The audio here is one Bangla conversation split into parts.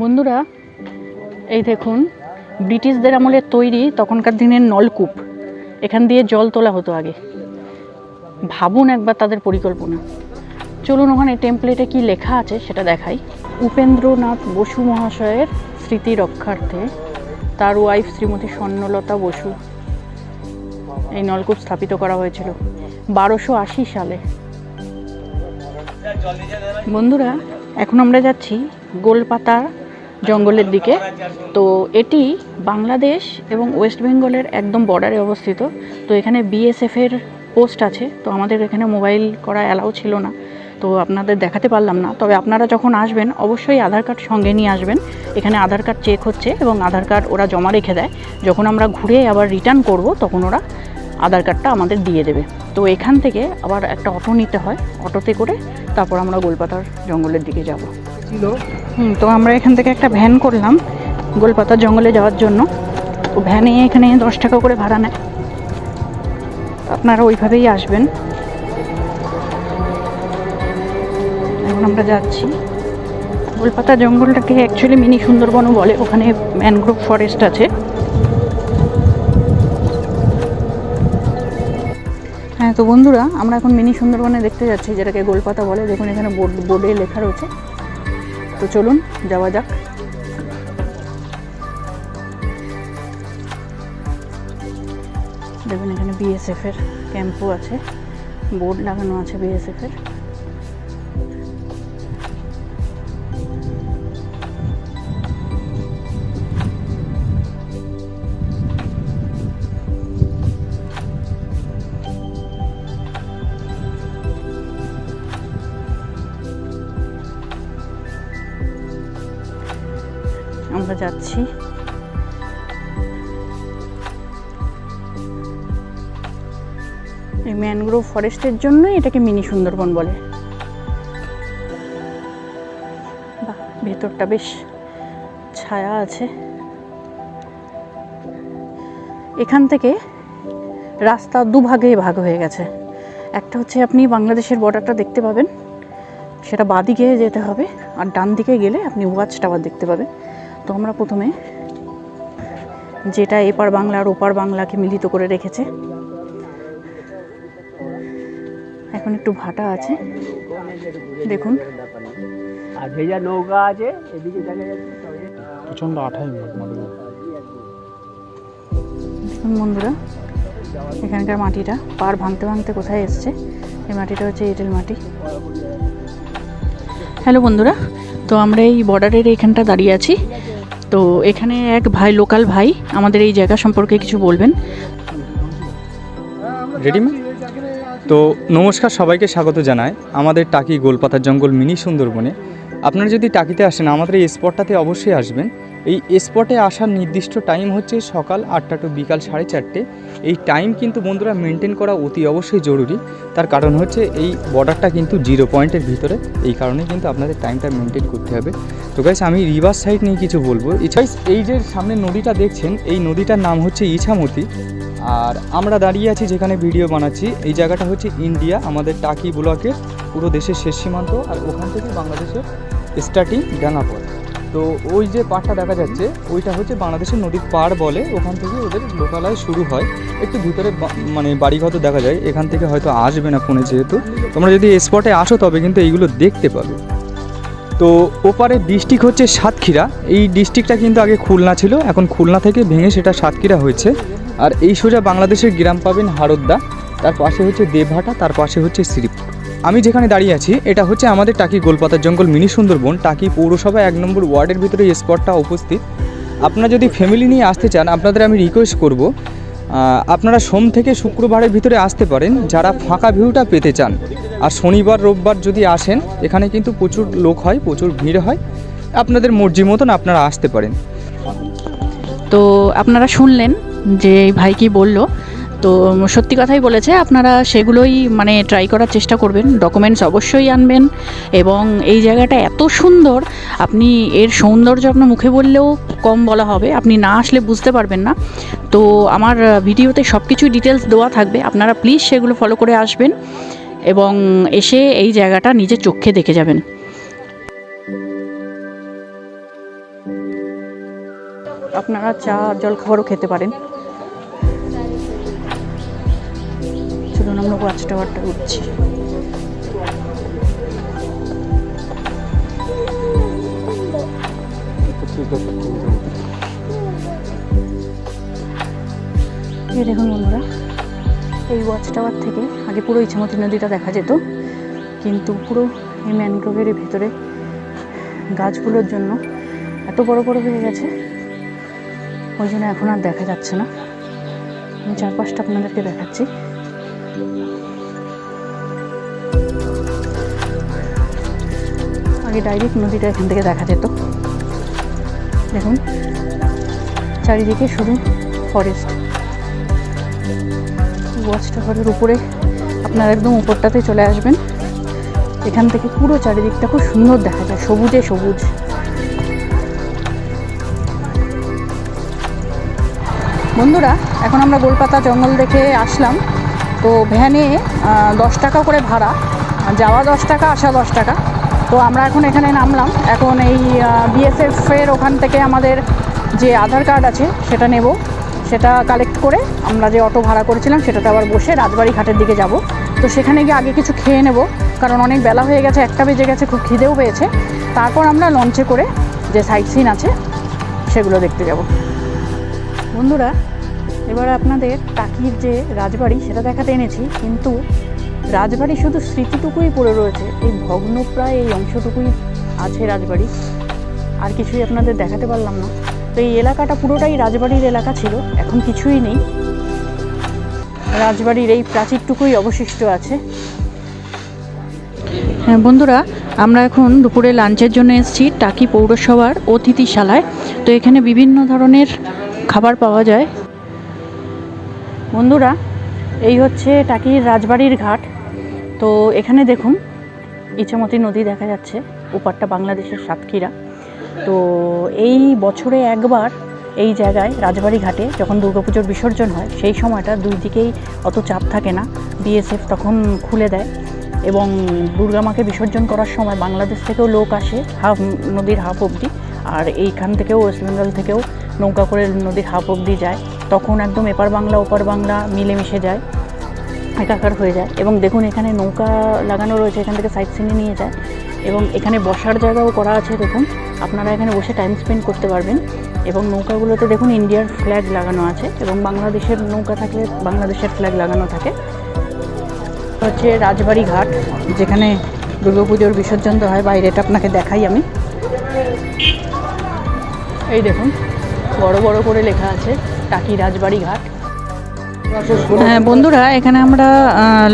বন্ধুরা, এই দেখুন, ব্রিটিশদের আমলে তৈরি তখনকার দিনের নলকূপ। এখান দিয়ে জল তোলা হতো আগে। ভাবুন একবার তাদের পরিকল্পনা। চলুন ওখানে টেমপ্লেটে কি লেখা আছে সেটা দেখাই। উপেন্দ্রনাথ বসু মহাশয়ের স্মৃতি রক্ষার্থে তার ওয়াইফ শ্রীমতী স্বর্ণলতা বসু এই নলকূপ স্থাপিত করা হয়েছিল বারোশো আশি সালে। বন্ধুরা, এখন আমরা যাচ্ছি গোলপাতা জঙ্গলের দিকে। তো এটি বাংলাদেশ এবং ওয়েস্ট বেঙ্গলের একদম বর্ডারে অবস্থিত। তো এখানে বিএসএফের পোস্ট আছে। তো আমাদের এখানে মোবাইল করা অ্যালাউ ছিল না। তো আপনাদের দেখাতে পারলাম না। তবে আপনারা যখন আসবেন, অবশ্যই আধার কার্ড সঙ্গে নিয়ে আসবেন। এখানে আধার কার্ড চেক হচ্ছে এবং আধার কার্ড ওরা জমা রেখে দেয়। যখন আমরা ঘুরে আবার রিটার্ন করব, তখন ওরা আধার কার্ডটা আমাদের দিয়ে দেবে। তো এখান থেকে আবার একটা অটো নিতে হয়। অটোতে করে তারপর আমরা গোলপাতার জঙ্গলের দিকে যাব। ছিল। তো আমরা এখান থেকে একটা ভ্যান করলাম গোলপাতার জঙ্গলে যাওয়ার জন্য। তো ভ্যানে এখানে দশ টাকা করে ভাড়া নেয়। আপনারা ওইভাবেই আসবেন। এখন আমরা যাচ্ছি। গোলপাতা জঙ্গলটাকে অ্যাকচুয়ালি মিনি সুন্দরবনও বলে, ওখানে ম্যানগ্রোভ ফরেস্ট আছে। হ্যাঁ তো বন্ধুরা, আমরা এখন মিনি সুন্দরবনে দেখতে যাচ্ছি, যেটাকে গোলপাতা বলে। দেখুন, এখানে বোর্ড, বোর্ডে লেখা রয়েছে। তো চলুন যাওয়া যাক। দেখুন এখানে বিএসএফ এর ক্যাম্পও আছে। বোর্ড লাগানো আছে বিএসএফ যাচ্ছি। এই ম্যানগ্রোভ ফরেস্টের জন্যই এটাকে মিনি সুন্দরবন বলে। বাহ, ভেতরটা বেশ ছায়া আছে। এখান থেকে রাস্তা দুভাগে ভাগ হয়ে গেছে। একটা হচ্ছে আপনি বাংলাদেশের বর্ডারটা দেখতে পাবেন, সেটা বাদিকে যেতে হবে, আর ডান দিকে গেলে আপনি ওয়াচ টাওয়ার দেখতে পাবেন। তো আমরা প্রথমে যেটা এপার বাংলা আর ওপার বাংলাকে মিলিত করে রেখেছে। এখন একটু ভাটা আছে। দেখুন। আর ভেজা নৌকা আছে এদিকে দেখা যাচ্ছে প্রচণ্ড আঠাই দেখুন বন্ধুরা এখানকার মাটিটা পার ভাঙতে ভাঙতে কোথায় এসছে? এই মাটিটা হচ্ছে এঁটেল মাটি। হ্যালো বন্ধুরা তো আমরা এই বর্ডারের এখানটা দাঁড়িয়ে আছি। তো এখানে এক ভাই লোকাল ভাই, আমাদের এই জায়গা সম্পর্কে কিছু বলবেন। রেডি তো নমস্কার সবাইকে, স্বাগত জানাই। আমাদের টাকি গোলপাতার জঙ্গল মিনি সুন্দরবনে। আপনারা যদি টাকিতে আসেন, আমাদের এই স্পটটাতে অবশ্যই আসবেন। এই স্পটে আসার নির্দিষ্ট টাইম হচ্ছে সকাল আটটা টু বিকাল সাড়ে চারটে। এই টাইম কিন্তু বন্ধুরা মেনটেন করা অতি অবশ্যই জরুরি। তার কারণ হচ্ছে এই বর্ডারটা কিন্তু জিরো পয়েন্টের ভিতরে। এই কারণে কিন্তু আপনাদের টাইমটা মেনটেন করতে হবে। তো গাইস আমি রিভার সাইড নিয়ে কিছু বলব। ইছাইস এই যে সামনে নদীটা দেখছেন, এই নদীটার নাম হচ্ছে ইছামতি। আর আমরা দাঁড়িয়ে আছি যেখানে ভিডিও বানাচ্ছি, এই জায়গাটা হচ্ছে ইন্ডিয়া আমাদের টাকি ব্লকের পুরো দেশের শেষ সীমান্ত। আর ওখান থেকে বাংলাদেশের স্টার্টিং ডাঙ্গাপথ তো ওই যে পাড়টা দেখা যাচ্ছে, ওইটা হচ্ছে বাংলাদেশের নদীর পাড় বলে, ওখান থেকে ওদের লোকালয় শুরু হয়। একটু ভিতরে মানে বাড়িঘর দেখা যায়, এখান থেকে হয়তো আসবে না ফোনে যেহেতু। তোমরা যদি স্পটে আসো তবে কিন্তু এইগুলো দেখতে পাবে। তো ওপারে ডিস্ট্রিক্ট হচ্ছে সাতক্ষীরা। এই ডিস্ট্রিক্টটা কিন্তু আগে খুলনা ছিল, এখন খুলনা থেকে ভেঙে সেটা সাতক্ষীরা হয়েছে। আর এই সোজা বাংলাদেশের গ্রাম পাবেন হারদ্দা, তার পাশে হচ্ছে দেবহাটা, তার পাশে হচ্ছে শ্রীপুর। আমি যেখানে দাঁড়িয়ে আছি, এটা হচ্ছে আমাদের টাকি গোলপাতার জঙ্গল মিনি সুন্দরবন, টাকি পৌরসভা এক নম্বর ওয়ার্ডের ভিতরে এই স্পটটা উপস্থিত। আপনারা যদি ফ্যামিলি নিয়ে আসতে চান, আপনাদের আমি রিকোয়েস্ট করব আপনারা সোম থেকে শুক্রবারের ভিতরে আসতে পারেন, যারা ফাঁকা ভিউটা পেতে চান। আর শনিবার, রোববার যদি আসেন, এখানে কিন্তু প্রচুর লোক হয়, প্রচুর ভিড় হয়। আপনাদের মর্জি মতন আপনারা আসতে পারেন। তো আপনারা শুনলেন যে ভাই কি বলল তো সত্যি কথাই বলেছে, আপনারা সেগুলোই মানে ট্রাই করার চেষ্টা করবেন। ডকুমেন্টস অবশ্যই আনবেন এবং এই জায়গাটা এত সুন্দর, আপনি এর সৌন্দর্য আপনার মুখে বললেও কম বলা হবে, আপনি না আসলে বুঝতে পারবেন না। তো আমার ভিডিওতে সব কিছুই ডিটেলস দেওয়া থাকবে, আপনারা প্লিজ সেগুলো ফলো করে আসবেন এবং এসে এই জায়গাটা নিজের চোখে দেখে যাবেন। আপনারা চা, জলখাবারও খেতে পারেন। চলুন, আমরা ওয়াচ টাওয়ারটা উঠছি দেখুন বন্ধুরা, এই ওয়াচ টাওয়ার থেকে আগে পুরো ইছামতি নদীটা দেখা যেত, কিন্তু পুরো এই ম্যানগ্রোভের ভেতরে গাছগুলোর জন্য এত বড় বড় হয়ে গেছে, ওই জন্য এখন আর দেখা যাচ্ছে না। আমি চারপাশটা আপনাদেরকে দেখাচ্ছি। আগে ডাইরেক্ট নদীটা এখান থেকে দেখা যেত। দেখুন, চারিদিকে শুধু ফরেস্ট ওয়াচ টাওয়ারের উপরে আপনারা একদম উপরটাতে চলে আসবেন। এখান থেকে পুরো চারিদিকটা খুব সুন্দর দেখা যায়, সবুজে সবুজ। বন্ধুরা, এখন আমরা গোলপাতা জঙ্গল দেখে আসলাম। তো ভ্যানে দশ টাকা করে ভাড়া। যাওয়া দশ টাকা, আসা দশ টাকা। তো আমরা এখন এখানে নামলাম। এখন এই বিএসএফ এর ওখান থেকে আমাদের যে আধার কার্ড আছে, সেটা নেব। সেটা কালেক্ট করে আমরা যে অটো ভাড়া করেছিলাম, সেটাতে আবার বসে রাজবাড়ি ঘাটের দিকে যাব। তো সেখানে গিয়ে আগে কিছু খেয়ে নেব, কারণ অনেক বেলা হয়ে গেছে, একটা বেজে গেছে, খুব খিদেও পেয়েছে। তারপর আমরা লঞ্চে করে যে সাইট সিন আছে, সেগুলো দেখতে যাব। বন্ধুরা এবার আপনাদের টাকির যে রাজবাড়ি সেটা দেখাতে এনেছি, কিন্তু রাজবাড়ি শুধু স্মৃতিটুকুই পড়ে রয়েছে, এই ভগ্নপ্রায় এই অংশটুকুই আছে রাজবাড়ি। আর কিছুই আপনাদের দেখাতে পারলাম না। তো এই এলাকাটা পুরোটাই রাজবাড়ির এলাকা ছিল, এখন কিছুই নেই। রাজবাড়ির এই প্রাচীরটুকুই অবশিষ্ট আছে। হ্যাঁ বন্ধুরা, আমরা এখন দুপুরে লাঞ্চের জন্য এসেছি টাকি পৌরসভার অতিথিশালায়। তো এখানে বিভিন্ন ধরনের খাবার পাওয়া যায়। বন্ধুরা, এই হচ্ছে টাকির রাজবাড়ির ঘাট। তো এখানে দেখুন, ইছামতি নদী দেখা যাচ্ছে, ওপারটা বাংলাদেশের সাতক্ষীরা। তো এই বছরে একবার এই জায়গায় রাজবাড়ি ঘাটে যখন দুর্গাপুজোর বিসর্জন হয়, সেই সময়টা দুই দিকেই অত চাপ থাকে না। বিএসএফ তখন খুলে দেয় এবং দুর্গা মাকে বিসর্জন করার সময় বাংলাদেশ থেকেও লোক আসে, হাফ নদীর হাফ অবধি। আর এইখান থেকেও ওয়েস্ট বেঙ্গল থেকেও নৌকা করে নদীর হাফ অবধি যায়। তখন একদম এপার বাংলা, ওপার বাংলা মিলেমিশে যায়, একাকার হয়ে যায়। এবং দেখুন এখানে নৌকা লাগানো রয়েছে, এখান থেকে সাইড সিনে নিয়ে যায়। এবং এখানে বসার জায়গাও করা আছে, দেখুন। আপনারা এখানে বসে টাইম স্পেন্ড করতে পারবেন। এবং নৌকাগুলোতে দেখুন ইন্ডিয়ার ফ্ল্যাগ লাগানো আছে এবং বাংলাদেশের নৌকা থাকলে বাংলাদেশের ফ্ল্যাগ লাগানো থাকে। হচ্ছে রাজবাড়ি ঘাট, যেখানে দুর্গাপুজোর বিসর্জন তো হয় বাইরেটা আপনাকে দেখাই আমি। এই দেখুন, বড় বড় করে লেখা আছে। টাকি রাজবাড়ি ঘাট। হ্যাঁ বন্ধুরা, এখানে আমরা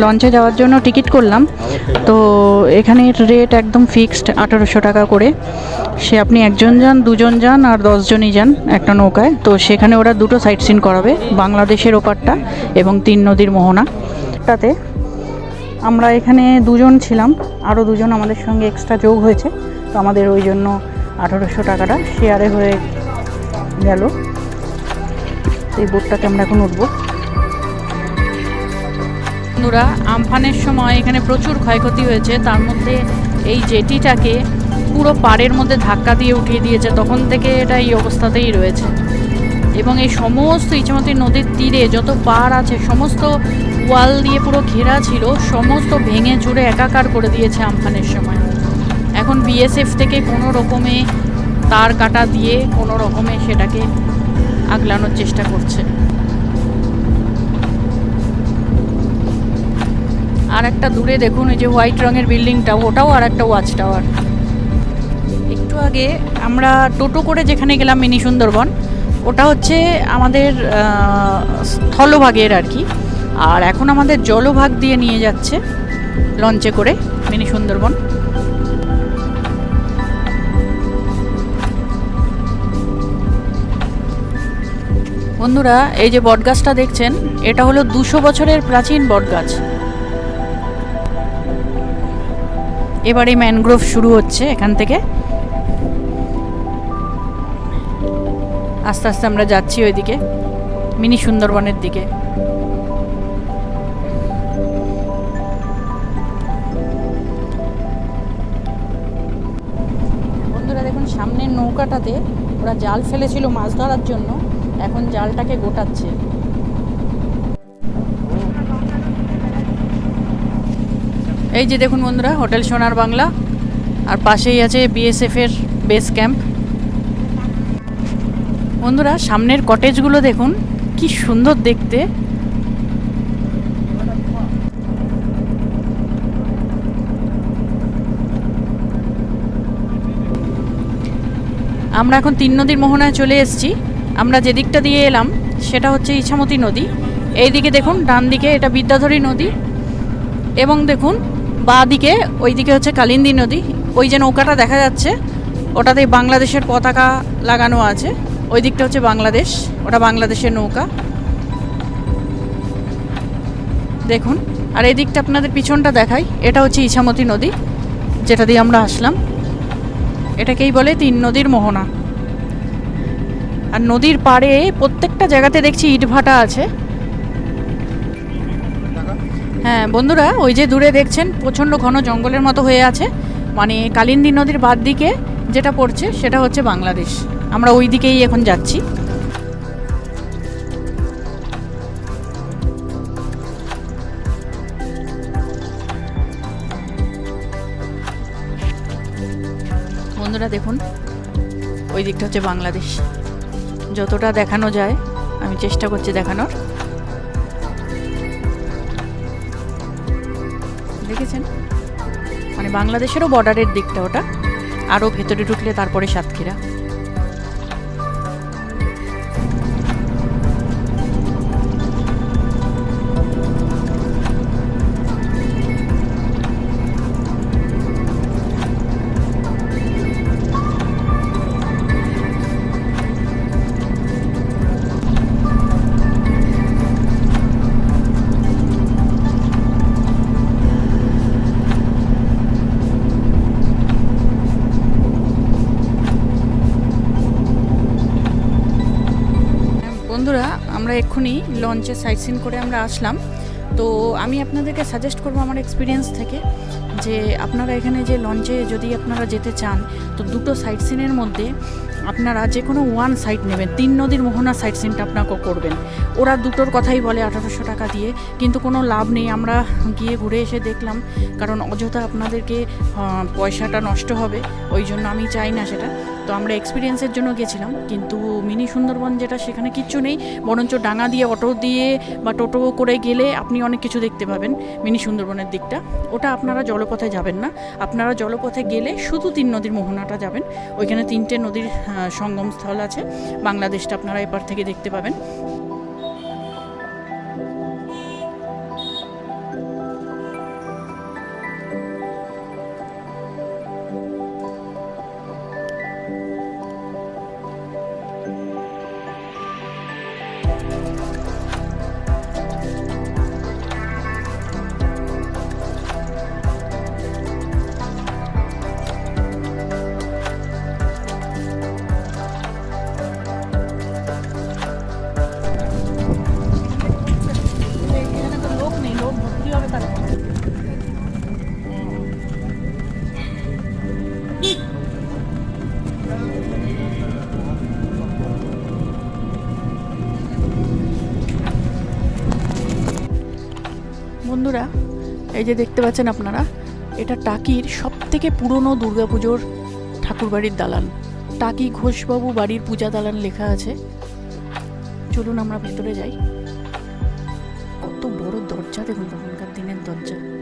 লঞ্চে যাওয়ার জন্য টিকিট করলাম। তো এখানের রেট একদম ফিক্সড আঠারোশো টাকা করে। সে আপনি একজন যান, দুজন যান, আর দশজনই যান একটা নৌকায়। তো সেখানে ওরা দুটো সাইট সিন করাবে, বাংলাদেশের ওপারটা এবং তিন নদীর মোহনা। তাতে আমরা এখানে দুজন ছিলাম আরও দুজন আমাদের সঙ্গে এক্সট্রা যোগ হয়েছে। তো আমাদের ওই জন্য আঠারোশো টাকাটা শেয়ারে হয়ে গেল। এই বোটটাতে আমরা এখন উঠবো। বন্ধুরা, আমফানের সময় এখানে প্রচুর ক্ষয়ক্ষতি হয়েছে। তার মধ্যে এই জেটিটাকে পুরো পাড়ের মধ্যে ধাক্কা দিয়ে উঠিয়ে দিয়েছে। তখন থেকে এটা এই অবস্থাতেই রয়েছে। এবং এই সমস্ত ইছামতি নদীর তীরে যত পাড় আছে, সমস্ত ওয়াল দিয়ে পুরো ঘেরা ছিল, সমস্ত ভেঙে চুরে একাকার করে দিয়েছে আমফানের সময়। এখন বিএসএফ থেকে কোনো রকমে তার কাটা দিয়ে কোনো রকমে সেটাকে আগলানোর চেষ্টা করছে। আর একটা দূরে দেখুন, এই যে হোয়াইট রঙের বিল্ডিংটা, ওটাও আর একটা ওয়াচ টাওয়ার। একটু আগে আমরা টোটো করে যেখানে গেলাম মিনি সুন্দরবন, ওটা হচ্ছে আমাদের স্থলভাগের আর কি। আর এখন আমাদের জলভাগ দিয়ে নিয়ে যাচ্ছে, লঞ্চে করে মিনি সুন্দরবন। বন্ধুরা, এই যে বটগাছটা দেখছেন, এটা হলো দুশো বছরের প্রাচীন বটগাছ। এবারে ম্যানগ্রোভ শুরু হচ্ছে এখান থেকে। আস্তে আস্তে আমরা যাচ্ছি ওইদিকে, মিনি সুন্দরবনের দিকে। বন্ধুরা, দেখুন, সামনের নৌকাটাতে ওরা জাল ফেলেছিল মাছ ধরার জন্য। এখন জালটাকে গোটাচ্ছে। এই যে দেখুন বন্ধুরা, হোটেল সোনার বাংলা, আর পাশেই আছে বিএসএফ এর বেস ক্যাম্প বন্ধুরা, সামনের কটেজগুলো দেখুন, কি সুন্দর দেখতে। আমরা এখন তিন নদীর মোহনায় চলে এসেছি। আমরা যে দিকটা দিয়ে এলাম, সেটা হচ্ছে ইছামতি নদী। এই দিকে দেখুন ডান দিকে এটা বিদ্যাধরী নদী এবং দেখুন বাঁ দিকে ওই দিকে হচ্ছে কালিন্দী নদী। ওই যে নৌকাটা দেখা যাচ্ছে ওটাতে বাংলাদেশের পতাকা লাগানো আছে। ওই দিকটা হচ্ছে বাংলাদেশ, ওটা বাংলাদেশের নৌকা। দেখুন, আর এই দিকটা আপনাদের পিছনটা দেখাই, এটা হচ্ছে ইছামতি নদী, যেটা দিয়ে আমরা আসলাম। এটাকেই বলে তিন নদীর মোহনা। আর নদীর পাড়ে প্রত্যেকটা জায়গাতে দেখছি ইটভাটা আছে। হ্যাঁ বন্ধুরা, ওই যে দূরে দেখছেন, প্রচণ্ড ঘন জঙ্গলের মতো হয়ে আছে। মানে কালিন্দী নদীর বাদ দিকে যেটা পড়ছে, সেটা হচ্ছে বাংলাদেশ। আমরা ওই দিকেই এখন যাচ্ছি। বন্ধুরা, দেখুন, ওই দিকটা হচ্ছে বাংলাদেশ। যতটা দেখানো যায়, আমি চেষ্টা করছি দেখানোর। দেখেছেন? মানে বাংলাদেশেরও বর্ডারের দিকটা ওটা। আরও ভেতরে ঢুকলে তারপরে সাতক্ষীরা। এক্ষুনি লঞ্চে সাইট সিন করে আমরা আসলাম। তো আমি আপনাদেরকে সাজেস্ট করব আমার এক্সপিরিয়েন্স থেকে যে আপনারা এখানে যে লঞ্চে যদি আপনারা যেতে চান, তো দুটো সাইট সিনের মধ্যে আপনারা যে কোনো ওয়ান সাইট নেবেন। তিন নদীর মোহনা সাইট সিনটা আপনাকে করবেন। ওরা দুটোর কথাই বলে আঠারোশো টাকা দিয়ে। কিন্তু কোনো লাভ নেই। আমরা গিয়ে ঘুরে এসে দেখলাম, কারণ অযথা আপনাদেরকে পয়সাটা নষ্ট হবে। ওই জন্য আমি চাই না সেটা। তো আমরা এক্সপিরিয়েন্সের জন্য গেছিলাম, কিন্তু মিনি সুন্দরবন যেটা সেখানে কিচ্ছু নেই, বরঞ্চ ডাঙা দিয়ে, অটো দিয়ে বা টোটো করে গেলে আপনি অনেক কিছু দেখতে পাবেন মিনি সুন্দরবনের দিকটা। ওটা আপনারা জলপথে যাবেন না। আপনারা জলপথে গেলে শুধু তিন নদীর মোহনাটা যাবেন। ওইখানে তিনটে নদীর সঙ্গমস্থল আছে। বাংলাদেশটা আপনারা এপার থেকে দেখতে পাবেন। যে দেখতে পাচ্ছেন আপনারা, এটা টাকির সব থেকে পুরনো দুর্গাপুজোর ঠাকুরবাড়ির দালান। টাকি ঘোষবাবু বাড়ির পূজা দালান লেখা আছে। চলুন আমরা ভেতরে যাই। কত বড় দরজা দেখুন তখনকার দিনের দরজা।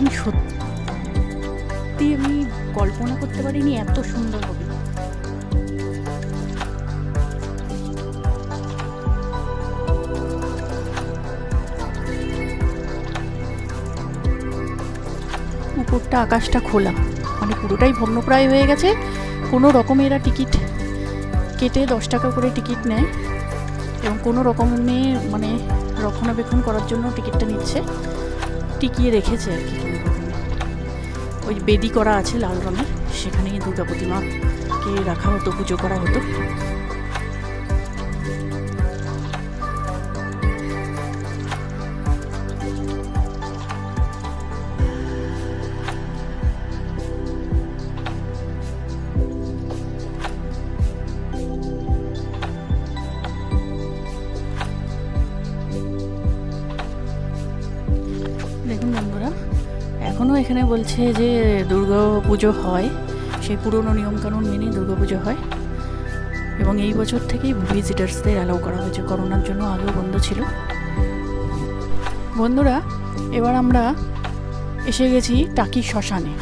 দালান সত্যি আমি কল্পনা করতে পারিনি এত সুন্দর হবে। উপরটা আকাশটা খোলা। মানে পুরোটাই ভগ্নপ্রায় হয়ে গেছে। কোনো রকমে এরা টিকিট কেটে দশ টাকা করে টিকিট নেয় এবং কোনো রকমে মানে রক্ষণাবেক্ষণ করার জন্য টিকিটটা নিচ্ছে। টিকিয়ে রেখেছে আর কি। ওই বেদি করা আছে লাল রঙের সেখানেই দুর্গা প্রতিমাকে রাখা হতো পুজো করা হতো। এখানে বলছে যে দুর্গা পুজো হয়। সেই পুরনো নিয়মকানুন মেনে দুর্গা পুজো হয়। এবং এই বছর থেকেই ভিজিটার্সদের অ্যালাউ করা হয়েছে। করোনার জন্য আগেও বন্ধ ছিল। বন্ধুরা, এবার আমরা এসে গেছি টাকি শ্মশানে।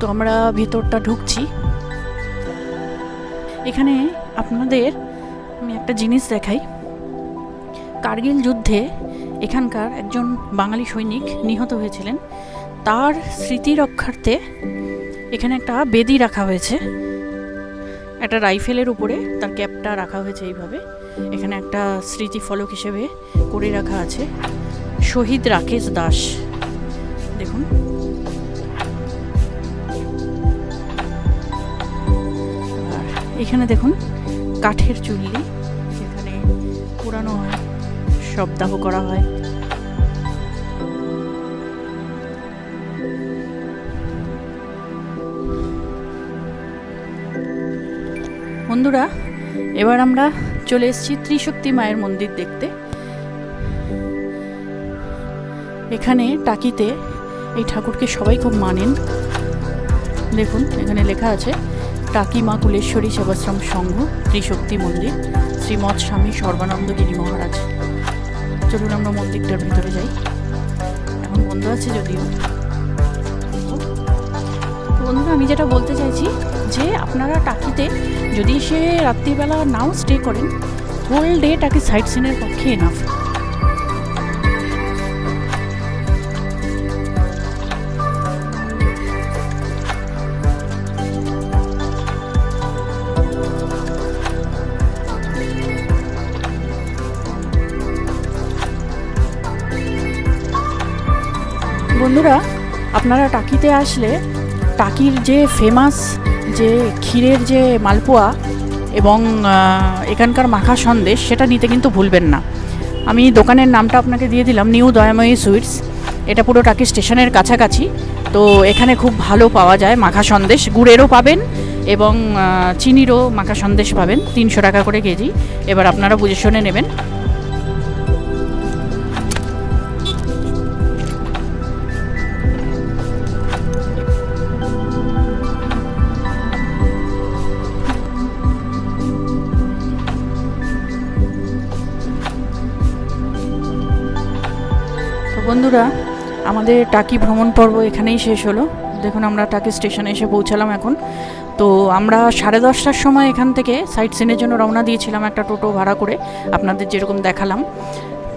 তো আমরা ভেতরটা ঢুকছি। এখানে আপনাদের আমি একটা জিনিস দেখাই। কার্গিল যুদ্ধে এখানকার একজন বাঙালি সৈনিক নিহত হয়েছিলেন। তার স্মৃতি রক্ষার্থে এখানে একটা বেদি রাখা হয়েছে। একটা রাইফেলের উপরে তার ক্যাপটা রাখা হয়েছে এইভাবে। এখানে একটা স্মৃতি ফলক হিসেবে করে রাখা আছে। শহীদ রাকেশ দাস। দেখুন। এখানে দেখুন, কাঠের চুল্লি। এখানে পোড়ানো হয়, শবদাহ করা হয়। বন্ধুরা, এবার আমরা চলে এসেছি ত্রিশক্তি মায়ের মন্দির দেখতে। এখানে টাকিতে এই ঠাকুরকে সবাই খুব মানেন। দেখুন, এখানে লেখা আছে, টাকি মা কুলেশ্বরী সেবাশ্রম সংঘ, ত্রিশক্তি মন্দির, শ্রীমৎ স্বামী সর্বানন্দ গিরি মহারাজ। চলুন আমরা মন্দিরটার ভিতরে যাই। এখন বন্ধ আছে যদিও। বন্ধুরা, আমি যেটা বলতে চাইছি যে আপনারা টাকিতে যদি সে রাত্রিবেলা নাও স্টে করেন হোল ডে টাকি সাইট সিনের পক্ষে এনাফ বন্ধুরা, আপনারা টাকিতে আসলে, টাকির যে ফেমাস যে ক্ষীরের যে মালপোয়া এবং এখানকার মাখা সন্দেশ, সেটা নিতে কিন্তু ভুলবেন না। আমি দোকানের নামটা আপনাকে দিয়ে দিলাম, নিউ দয়াময়ী সুইটস। এটা পুরো টাকি স্টেশনের কাছাকাছি। তো এখানে খুব ভালো পাওয়া যায় মাখা সন্দেশ। গুড়েরও পাবেন এবং চিনিরও মাখা সন্দেশ পাবেন, তিনশো টাকা করে কেজি। এবার আপনারা বুঝে শুনে নেবেন। বন্ধুরা, আমাদের টাকি ভ্রমণ পর্ব এখানেই শেষ হলো। দেখুন, আমরা টাকি স্টেশনে এসে পৌঁছালাম এখন। তো আমরা সাড়ে দশটার সময় এখান থেকে সাইট সিনের জন্য রওনা দিয়েছিলাম একটা টোটো ভাড়া করে, আপনাদের যেরকম দেখালাম।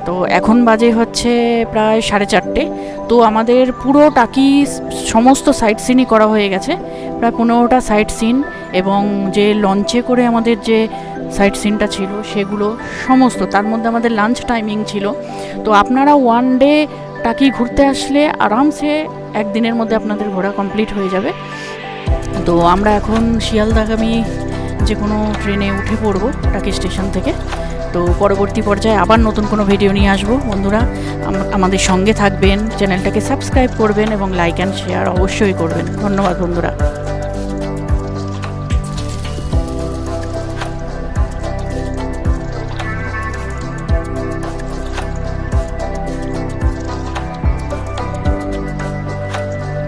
তো এখন বাজে হচ্ছে প্রায় সাড়ে চারটে। তো আমাদের পুরো টাকি সমস্ত সাইট সিনই করা হয়ে গেছে। প্রায় পনেরোটা সাইট সিন এবং যে লঞ্চে করে আমাদের যে সাইট সিনটা ছিল, সেগুলো সমস্ত, তার মধ্যে আমাদের লাঞ্চ টাইমিং ছিল। তো আপনারা ওয়ান ডে টাকি ঘুরতে আসলে আরামসে একদিনের মধ্যে আপনাদের ঘোরা কমপ্লিট হয়ে যাবে। তো আমরা এখন শিয়ালদাগামী যে কোনো ট্রেনে উঠে পড়ব টাকি স্টেশন থেকে। তো পরবর্তী পর্যায়ে আবার নতুন কোনো ভিডিও নিয়ে আসব। বন্ধুরা আমাদের সঙ্গে থাকবেন, চ্যানেলটাকে সাবস্ক্রাইব করবেন এবং লাইক অ্যান্ড শেয়ার অবশ্যই করবেন। ধন্যবাদ বন্ধুরা।